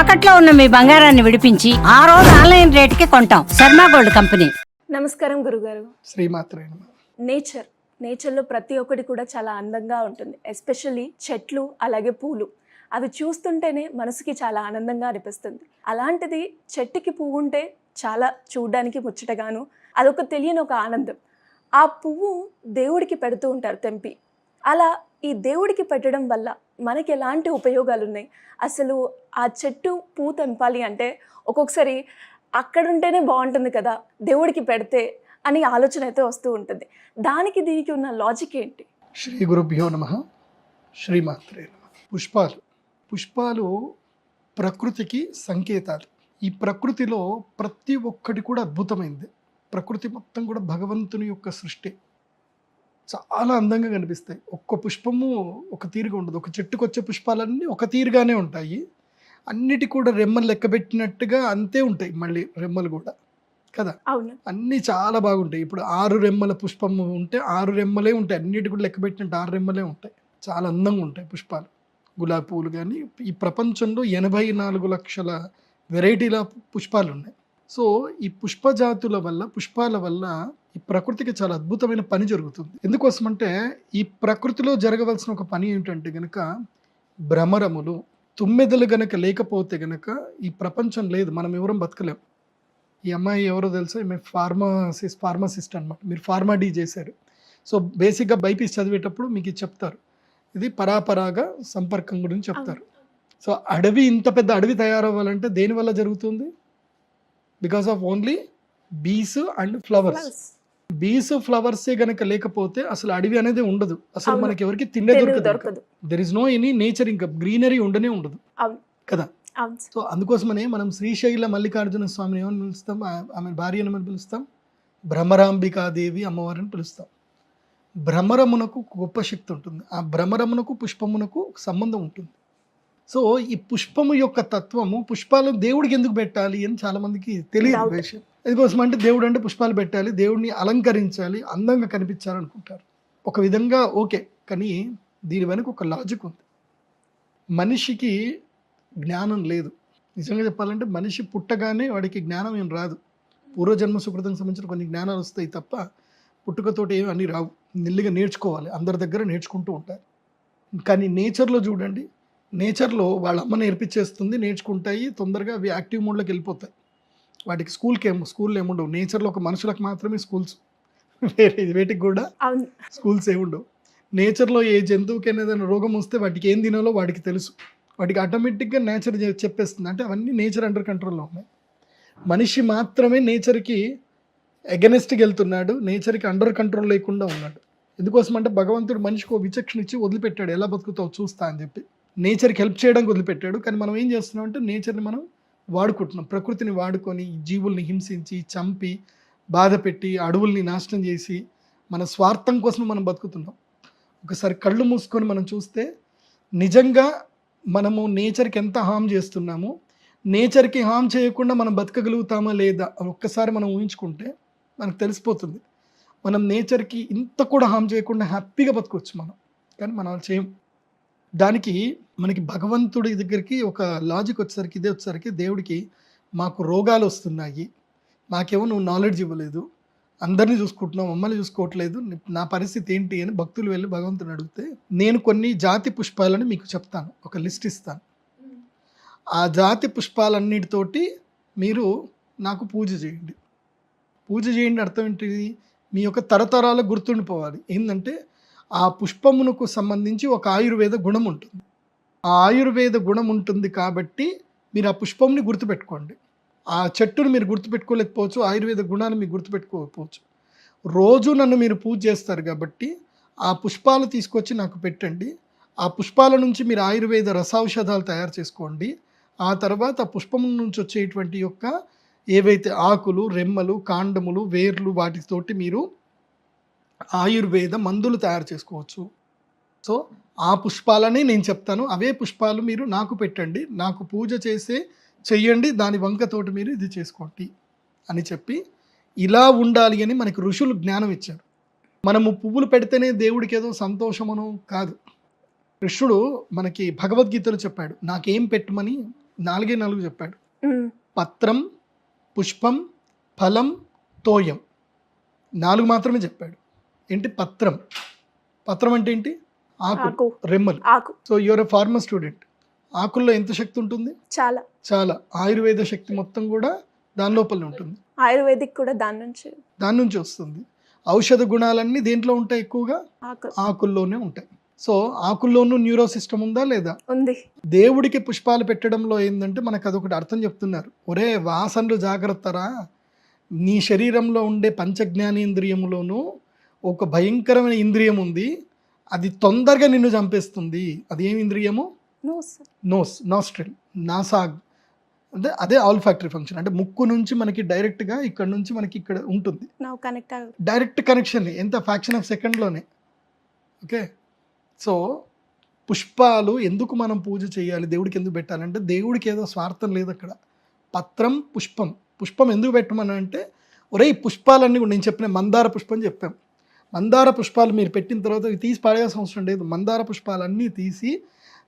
తాకట్లో ఉన్న మీ బంగారాన్ని విడిపించి ఆ రోజు ఆన్లైన్ రేటుకి కొంటాం. Sharma gold company. నమస్కారం గురుగారు. శ్రీమాత్రే. నేచర్. నేచర్లో ప్రతి ఒక్కటి కూడా చాలా అందంగా ఉంటుంది. ఎస్పెషల్లీ చెట్లు అలాగే పూలు. అవి చూస్తుంటేనే మనసుకి చాలా ఆనందంగా అనిపిస్తుంది. అలాంటిది చెట్టుకి పువ్వు ఉంటే చాలా చూడడానికి ముచ్చటగాను అదొక తెలియని ఒక ఆనందం. ఆ పువ్వు దేవుడికి పెడుతూ ఉంటారు తెంపి. అలా ఈ దేవుడికి పెట్టడం వల్ల మనకి ఎలాంటి ఉపయోగాలు ఉన్నాయి అసలు ఆ చెట్టు పూ తెంపాలి అంటే ఒక్కొక్కసారి అక్కడ ఉంటేనే బాగుంటుంది కదా దేవుడికి పెడితే అని ఆలోచన అయితే వస్తూ ఉంటుంది. దానికి దీనికి ఉన్న లాజిక్ ఏంటి? శ్రీ గురుభ్యో నమ శ్రీమాత్రే నమ. పుష్పాలు. పుష్పాలు ప్రకృతికి సంకేతాలు. ఈ ప్రకృతిలో ప్రతి ఒక్కటి కూడా అద్భుతమైంది. ప్రకృతి మొత్తం కూడా భగవంతుని యొక్క సృష్టి. చాలా అందంగా కనిపిస్తాయి. ఒక్క పుష్పము ఒక తీరుగా ఉండదు. ఒక చెట్టుకు వచ్చే పుష్పాలన్నీ ఒక తీరుగానే ఉంటాయి. అన్నిటి కూడా రెమ్మలు లెక్కబెట్టినట్టుగా అంతే ఉంటాయి మళ్ళీ రెమ్మలు కూడా. కదా? అన్నీ చాలా బాగుంటాయి. ఇప్పుడు ఆరు రెమ్మల పుష్పం ఉంటే ఆరు రెమ్మలే ఉంటాయి. అన్నిటి కూడా లెక్క పెట్టినట్టు ఆరు రెమ్మలే ఉంటాయి. చాలా అందంగా ఉంటాయి పుష్పాలు. గులాబీ పువ్వులు కానీ ఈ ప్రపంచంలో ఎనభై నాలుగు లక్షల వెరైటీల పుష్పాలు ఉన్నాయి. సో ఈ పుష్ప జాతుల వల్ల పుష్పాల వల్ల ఈ ప్రకృతికి చాలా అద్భుతమైన పని జరుగుతుంది. ఎందుకోసమంటే ఈ ప్రకృతిలో జరగవలసిన ఒక పని ఏమిటంటే గనక భ్రమరములు తుమ్మెదలు గనక లేకపోతే గనక ఈ ప్రపంచం లేదు మనం ఎవరం బతకలేం. ఈ అమ్మాయి ఎవరో తెలుసా? ఈమె ఫార్మసిస్ట్ ఫార్మసిస్ట్ అనమాట మీరు ఫార్మా డీ చేశారు. సో బేసిక్గా బైపీస్ చదివేటప్పుడు మీకు చెప్తారు. ఇది పరాపరాగ సంపర్కం గురించి చెప్తారు. సో అడవి ఇంత పెద్ద అడవి తయారవ్వాలంటే దేని వల్ల జరుగుతుంది? Because of only bees and flowers. Bees ఫ్లవర్సే గనక లేకపోతే అసలు అడవి అనేది ఉండదు. అసలు. మనకి ఎవరికి తిండే దొరకదు there is no any nature ఇంకా. గ్రీనరీ ఉండనే ఉండదు. కదా. సో అందుకోసమనే మనం శ్రీశైల మల్లికార్జున స్వామిని ఏమని పిలుస్తాం? ఆమె భార్యను ఏమని పిలుస్తాం? భ్రమరాంబికాదేవి అమ్మవారిని పిలుస్తాం. భ్రమరమునకు గొప్ప శక్తి ఉంటుంది. ఆ భ్రమరమునకు పుష్పమునకు సంబంధం ఉంటుంది. సో ఈ పుష్పము యొక్క తత్వము పుష్పాలు దేవుడికి ఎందుకు పెట్టాలి అని చాలా మందికి తెలియదు. విషయం. ఎందుకోసం అంటే దేవుడు అంటే పుష్పాలు పెట్టాలి దేవుడిని అలంకరించాలి అందంగా కనిపించాలనుకుంటారు. ఒక విధంగా ఓకే కానీ దీని వెనుక ఒక లాజిక్ ఉంది. మనిషికి జ్ఞానం లేదు. నిజంగా చెప్పాలంటే మనిషి పుట్టగానే వాడికి జ్ఞానం ఏం రాదు. పూర్వజన్మ సుకృతం సంబంధించిన కొన్ని జ్ఞానాలు వస్తాయి తప్ప పుట్టుకతోటి ఏమి అన్నీ రావు. నిల్లిగా నేర్చుకోవాలి అందరి దగ్గర నేర్చుకుంటూ ఉంటారు కానీ నేచర్లో చూడండి నేచర్లో వాళ్ళ అమ్మ నేర్పించేస్తుంది నేర్చుకుంటాయి తొందరగా అవి యాక్టివ్ మోడ్లోకి వెళ్ళిపోతాయి. వాటికి స్కూల్కి ఏమో స్కూల్లో ఏముండవు. నేచర్లో ఒక మనుషులకు మాత్రమే స్కూల్స్. వేరే వేటికి కూడా స్కూల్స్ ఏ ఉండవు నేచర్లో ఏ జంతువుకైనా ఏదైనా రోగం వస్తే వాటికి ఏం తినాలో వాడికి తెలుసు. వాటికి ఆటోమేటిక్గా నేచర్ చెప్పేస్తుంది. అంటే అవన్నీ నేచర్ అండర్ కంట్రోల్లో ఉన్నాయి. మనిషి మాత్రమే నేచర్కి ఎగనెస్ట్కి వెళ్తున్నాడు. నేచర్కి అండర్ కంట్రోల్ లేకుండా ఉన్నాడు. ఎందుకోసం అంటే భగవంతుడు మనిషికి ఒక విచక్షణ ఇచ్చి వదిలిపెట్టాడు. ఎలా బతుకుతావు చూస్తా అని చెప్పి. నేచర్కి హెల్ప్ చేయడానికి వదిలిపెట్టాడు. కానీ మనం ఏం చేస్తున్నాం అంటే నేచర్ని మనం వాడుకుంటున్నాం. ప్రకృతిని వాడుకొని జీవుల్ని హింసించి చంపి బాధ పెట్టి అడవుల్ని నాశనం చేసి మన స్వార్థం కోసం మనం బతుకుతున్నాం. ఒకసారి కళ్ళు మూసుకొని మనం చూస్తే నిజంగా మనము నేచర్కి ఎంత హామ్ చేస్తున్నామో నేచర్కి హామ్ చేయకుండా మనం బతకగలుగుతామా లేదా ఒక్కసారి మనం ఊహించుకుంటే మనకు తెలిసిపోతుంది. మనం నేచర్కి ఇంత కూడా హామ్ చేయకుండా హ్యాపీగా బతకొచ్చు మనం. కానీ మనం చేయం దానికి మనకి భగవంతుడి దగ్గరికి ఒక లాజిక్ వచ్చేసరికి ఇదే వచ్చేసరికి దేవుడికి మాకు రోగాలు వస్తున్నాయి. మాకేమో నువ్వు నాలెడ్జ్ ఇవ్వలేదు. అందరినీ చూసుకుంటున్నావు మమ్మల్ని చూసుకోవట్లేదు. నా పరిస్థితి ఏంటి అని భక్తులు వెళ్ళి భగవంతుని అడిగితే నేను కొన్ని జాతి పుష్పాలని మీకు చెప్తాను. ఒక లిస్ట్ ఇస్తాను. ఆ జాతి పుష్పాలన్నిటితోటి మీరు నాకు పూజ చేయండి. పూజ చేయండి అర్థం ఏంటిది మీ యొక్క తరతరాల గుర్తుండిపోవాలి. ఏంటంటే ఆ పుష్పమునకు సంబంధించి ఒక ఆయుర్వేద గుణం ఉంటుంది. ఆ ఆయుర్వేద గుణం ఉంటుంది కాబట్టి మీరు ఆ పుష్పంని గుర్తుపెట్టుకోండి. ఆ చెట్టును మీరు గుర్తుపెట్టుకోలేకపోవచ్చు ఆయుర్వేద గుణాన్ని మీరు గుర్తుపెట్టుకోకపోవచ్చు. రోజు నన్ను మీరు పూజ చేస్తారు కాబట్టి ఆ పుష్పాలు తీసుకొచ్చి నాకు పెట్టండి. ఆ పుష్పాల నుంచి మీరు ఆయుర్వేద రసాౌషధాలు తయారు చేసుకోండి. ఆ తర్వాత ఆ పుష్పం నుంచి వచ్చేటువంటి యొక్క ఏవైతే ఆకులు రెమ్మలు కాండములు వేర్లు వాటితోటి మీరు ఆయుర్వేద మందులు తయారు చేసుకోవచ్చు. సో ఆ పుష్పాలనే నేను చెప్తాను. అవే పుష్పాలు మీరు నాకు పెట్టండి. నాకు పూజ చేసే చెయ్యండి. దాని వంకతోటి మీరు ఇది చేసుకోండి అని చెప్పి ఇలా ఉండాలి అని మనకి ఋషులు జ్ఞానం ఇచ్చారు. మనము పువ్వులు పెడితేనే దేవుడికి ఏదో సంతోషమను కాదు. కృష్ణుడు మనకి భగవద్గీతలో చెప్పాడు. నాకేం పెట్టమని నాలుగే నాలుగు చెప్పాడు. పత్రం పుష్పం ఫలం తోయం. నాలుగు మాత్రమే చెప్పాడు. ఏంటి? పత్రం. పత్రం అంటే ఏంటి? ఆకు రెమ్మలు. ఆకు. So your a farmer student ఆకుల్లో ఎంత శక్తి ఉంటుంది? చాలా. చాలా. ఆయుర్వేద శక్తి మొత్తం కూడా దాని లోపలనే ఉంటుంది. ఆయుర్వేదిక్ కూడా దాని నుంచి. దాని నుంచి వస్తుంది. ఔషధ గుణాలన్నీ దేంట్లో ఉంటాయి ఎక్కువగా? ఆకు. ఆకుల్లోనే ఉంటాయి. సో ఆకుల్లోనూ న్యూరో సిస్టమ్ ఉందా లేదా? ఉంది. దేవుడికి పుష్పాలు పెట్టడంలో ఏంటంటే మనకు అదొకటి అర్థం చెప్తున్నారు. ఒరే వాసనలు జాగ్రత్తరా? నీ శరీరంలో ఉండే పంచజ్ఞానేంద్రియములోనూ ఒక భయంకరమైన ఇంద్రియం ఉంది. అది తొందరగా నిన్ను చంపేస్తుంది. అది ఏం ఇంద్రియము? నోస్. నాస్ట్రిల్ నాసాగ్. అంటే అదే ఆల్ ఫ్యాక్టరీ ఫంక్షన్. అంటే ముక్కు నుంచి మనకి డైరెక్ట్గా ఇక్కడ నుంచి మనకి ఇక్కడ ఉంటుంది. డైరెక్ట్ కనెక్షన్ ఎంత ఫ్యాక్షన్ ఆఫ్ సెకండ్లోనే. ఓకే? సో పుష్పాలు ఎందుకు మనం పూజ చేయాలి? దేవుడికి ఎందుకు పెట్టాలంటే దేవుడికి ఏదో స్వార్థం లేదు అక్కడ. పత్రం పుష్పం. పుష్పం ఎందుకు పెట్టమని అంటే ఒరే పుష్పాలన్నీ కూడా నేను చెప్పిన మందార పుష్పం చెప్పాం. మందార పుష్పాలు మీరు పెట్టిన తర్వాత ఇవి తీసి పాడేయాల్సిన అవసరం లేదు. మందార పుష్పాలన్నీ తీసి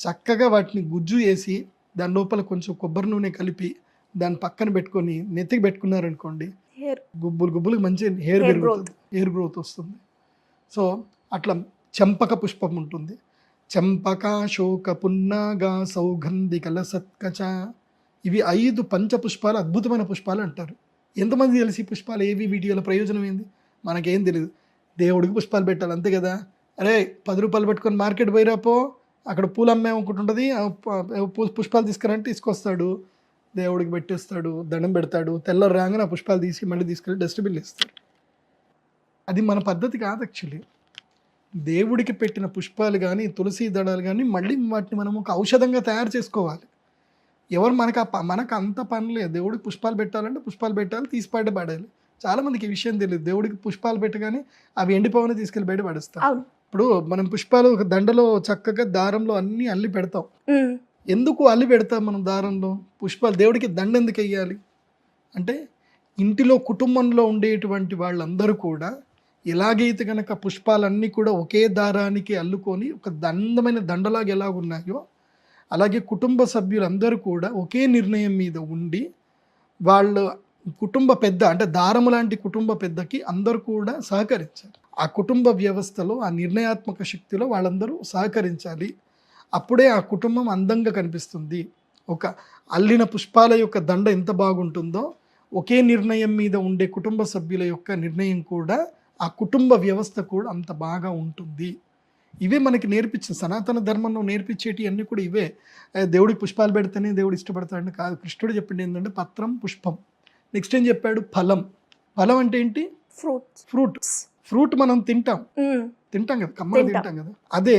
చక్కగా వాటిని గుజ్జు వేసి దాని లోపల కొంచెం కొబ్బరి నూనె కలిపి దాని పక్కన పెట్టుకొని నెత్తికి పెట్టుకున్నారనుకోండి హెయిర్ గుబ్బులు గుబ్బులు మంచి హెయిర్ పెరుగుతుంది. హెయిర్ గ్రోత్ వస్తుంది. సో అట్లా చంపక పుష్పం ఉంటుంది. చంపక శోక పున్నాగా సౌగంధి కలసత్కచ ఇవి ఐదు పంచపుష్పాలు అద్భుతమైన పుష్పాలు అంటారు. ఎంతమంది తెలిసి పుష్పాలు? ఏవి? వీటిలో ప్రయోజనం ఏంది? మనకేం తెలియదు దేవుడికి పుష్పాలు పెట్టాలి అంతే కదా? అరే పది రూపాయలు పెట్టుకొని మార్కెట్ పోయిరాపో అక్కడ పూలు అమ్మే ఒకటి ఉంటుంది పుష్పాలు తీసుకురంటే తీసుకొస్తాడు దేవుడికి పెట్టేస్తాడు దండం పెడతాడు తెల్ల రాగానే ఆ పుష్పాలు తీసి మళ్ళీ తీసుకెళ్ళి డస్ట్బిన్ ఇస్తాడు అది మన పద్ధతి కాదు యాక్చువల్లీ. దేవుడికి పెట్టిన పుష్పాలు కానీ తులసి దళాలు కానీ మళ్ళీ వాటిని మనం ఒక ఔషధంగా తయారు చేసుకోవాలి. ఎవరు మనకు ఆ మనకు అంత పని లేదు. దేవుడికి పుష్పాలు పెట్టాలంటే పుష్పాలు పెట్టాలి తీసి బయట పడాలి చాలామందికి ఈ విషయం తెలియదు దేవుడికి పుష్పాలు పెట్టగానే అవి ఎండిపోవని తీసుకెళ్ళి బయట పడేస్తాం. ఇప్పుడు మనం పుష్పాలు ఒక దండలో చక్కగా దారంలో అన్నీ అల్లి పెడతాం. ఎందుకు అల్లి పెడతాం మనం దారంలో? పుష్పాలు దేవుడికి దండ ఎందుకు వెయ్యాలి? అంటే ఇంటిలో కుటుంబంలో ఉండేటువంటి వాళ్ళందరూ కూడా ఎలాగైతే కనుక పుష్పాలన్నీ కూడా ఒకే దారానికి అల్లుకొని ఒక దండమైన దండలాగా ఎలాగున్నాయో అలాగే కుటుంబ సభ్యులందరూ కూడా ఒకే నిర్ణయం మీద ఉండి వాళ్ళ కుటుంబ పెద్ద అంటే దారము లాంటి కుటుంబ పెద్దకి అందరూ కూడా సహకరించాలి. ఆ కుటుంబ వ్యవస్థలో ఆ నిర్ణయాత్మక శక్తిలో వాళ్ళందరూ సహకరించాలి. అప్పుడే ఆ కుటుంబం అందంగా కనిపిస్తుంది. ఒక అల్లిన పుష్పాల యొక్క దండ ఎంత బాగుంటుందో ఒకే నిర్ణయం మీద ఉండే కుటుంబ సభ్యుల యొక్క నిర్ణయం కూడా ఆ కుటుంబ వ్యవస్థ కూడా అంత బాగా ఉంటుంది. ఇవే మనకి నేర్పించింది సనాతన ధర్మంలో నేర్పించేటి అన్నీ కూడా ఇవే. దేవుడి దేవుడికి పుష్పాలు పెడితేనే దేవుడు ఇష్టపడతాడని కాదు. కృష్ణుడు చెప్పింది ఏంటంటే పత్రం పుష్పం. నెక్స్ట్ ఏం చెప్పాడు? ఫలం. ఫలం అంటే ఏంటి? ఫ్రూట్స్. ఫ్రూట్. ఫ్రూట్ మనం తింటాం. తింటాం కదా కమ్మగా తింటాం. కదా. అదే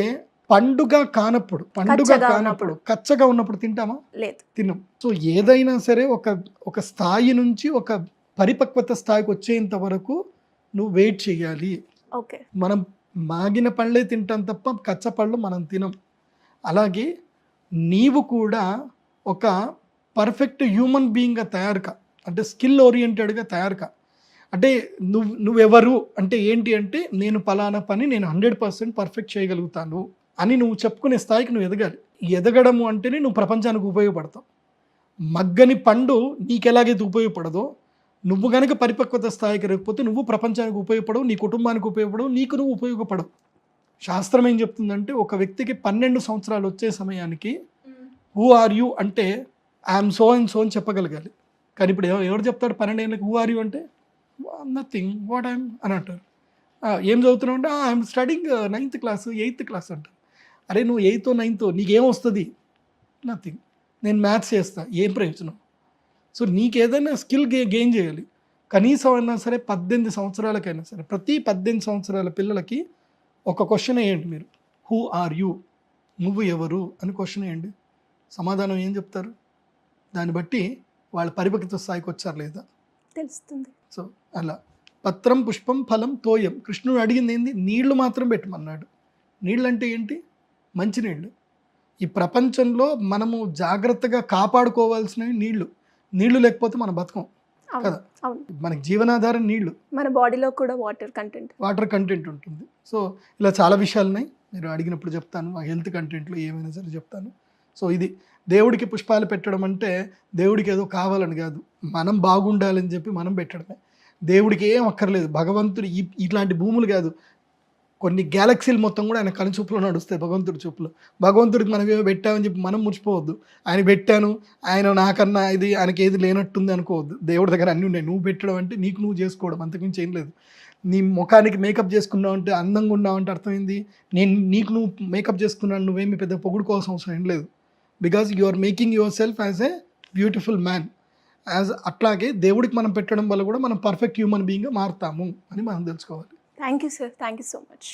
పండుగ కానప్పుడు పండుగ కానప్పుడు కచ్చగా ఉన్నప్పుడు తింటామా? లేదు. తినం సో ఏదైనా సరే ఒక ఒక స్థాయి నుంచి ఒక పరిపక్వత స్థాయికి వచ్చేంత వరకు నువ్వు వెయిట్ చేయాలి. ఓకే. మనం మాగిన పళ్ళే తింటాం తప్ప కచ్చ పళ్ళు మనం తినం. అలాగే నీవు కూడా ఒక పర్ఫెక్ట్ హ్యూమన్ బీయింగ్గా తయారు కా అంటే స్కిల్ ఓరియంటెడ్గా తయారు కా అంటే నువ్వు నువ్వెవరు అంటే ఏంటి అంటే నేను పలానా పని నేను హండ్రెడ్ పర్సెంట్ పర్ఫెక్ట్ చేయగలుగుతాను అని నువ్వు చెప్పుకునే స్థాయికి నువ్వు ఎదగాలి. ఎదగడము అంటేనే నువ్వు ప్రపంచానికి ఉపయోగపడతావు. మగ్గని పండు నీకు ఎలాగైతే ఉపయోగపడదో నువ్వు గనక పరిపక్వత స్థాయికి రాకపోతే నువ్వు ప్రపంచానికి ఉపయోగపడవు నీ కుటుంబానికి ఉపయోగపడవు నీకు నువ్వు ఉపయోగపడవు. శాస్త్రం ఏం చెప్తుందంటే ఒక వ్యక్తికి పన్నెండు సంవత్సరాలు వచ్చే సమయానికి హూ ఆర్ యూ అంటే ఐఎమ్ సో అండ్ సో అని చెప్పగలగాలి. కానీ ఇప్పుడు ఎవరు చెప్తాడు పన్నెండేళ్ళకి హూ ఆర్ యూ అంటే నథింగ్ వాట్ ఐమ్ అని అంటారు. ఏం చదువుతున్నావు అంటే I'm studying ninth class eighth class అంటారు. అరే నువ్వు ఎయిత్ నైన్త్ నీకేమొస్తుంది నథింగ్ నేను మ్యాథ్స్ చేస్తా ఏం ప్రయోజనం? సో నీకేదైనా స్కిల్ గే గెయిన్ చేయాలి. కనీసం అయినా సరే పద్దెనిమిది సంవత్సరాలకైనా సరే ప్రతి పద్దెనిమిది సంవత్సరాల పిల్లలకి ఒక క్వశ్చన్ వేయండి మీరు. హూ ఆర్ యూ నువ్వు ఎవరు? అని క్వశ్చన్ వేయండి. సమాధానం ఏం చెప్తారు? దాన్ని బట్టి వాళ్ళ పరిపక్వత స్థాయికి వచ్చారు లేదా? తెలుస్తుంది. సో అలా. పత్రం పుష్పం ఫలం తోయం. కృష్ణుడు అడిగింది ఏంది? నీళ్ళు మాత్రం పెట్టమన్నాడు. నీళ్ళు అంటే ఏంటి? మంచినీళ్ళు. ఈ ప్రపంచంలో మనము జాగ్రత్తగా కాపాడుకోవాల్సినవి నీళ్ళు. నీళ్ళు లేకపోతే మనం బతకం. కదా. మనకి జీవనాధారం నీళ్ళు. మన బాడీలో కూడా వాటర్ కంటెంట్. వాటర్ కంటెంట్ ఉంటుంది. సో ఇలా చాలా విషయాలు ఉన్నాయి మీరు అడిగినప్పుడు చెప్తాను. ఆ హెల్త్ కంటెంట్లో ఏమైనా సరే చెప్తాను. సో ఇది. దేవుడికి పుష్పాలు పెట్టడం అంటే దేవుడికి ఏదో కావాలని కాదు. మనం బాగుండాలని చెప్పి మనం పెట్టడమే. దేవుడికి ఏం అక్కర్లేదు. భగవంతుడు ఈ ఇట్లాంటి భూములు కాదు. కొన్ని గ్యాలక్సీలు మొత్తం కూడా ఆయన కనుచూపులో నడుస్తాయి భగవంతుడి చూపులో. భగవంతుడికి మనం ఏమో పెట్టామని చెప్పి మనం మురిచిపోవద్దు ఆయన పెట్టాను ఆయన నాకన్నా ఇది ఆయనకి ఏది లేనట్టుంది అనుకోవద్దు. దేవుడి దగ్గర అన్నీ ఉన్నాయి. నువ్వు పెట్టడం అంటే నీకు నువ్వు చేసుకోవడం. అంతకుమించి ఏం లేదు. నీ ముఖానికి మేకప్ చేసుకున్నావు అంటే అందంగా ఉన్నావు అంటే అర్థమైంది. నేను నీకు నువ్వు మేకప్ చేసుకున్నాను నువ్వేమి పెద్ద పొగుడుకోవాల్సిన అవసరం ఏం లేదు. Because you are making yourself as a beautiful man as అట్లాగే దేవుడికి మనం పెట్టడం వల్ల కూడా మనం పర్ఫెక్ట్ హ్యూమన్ బీయింగ్గా మారుతాము అని మనం తెలుసుకోవాలి. Thank you sir thank you so much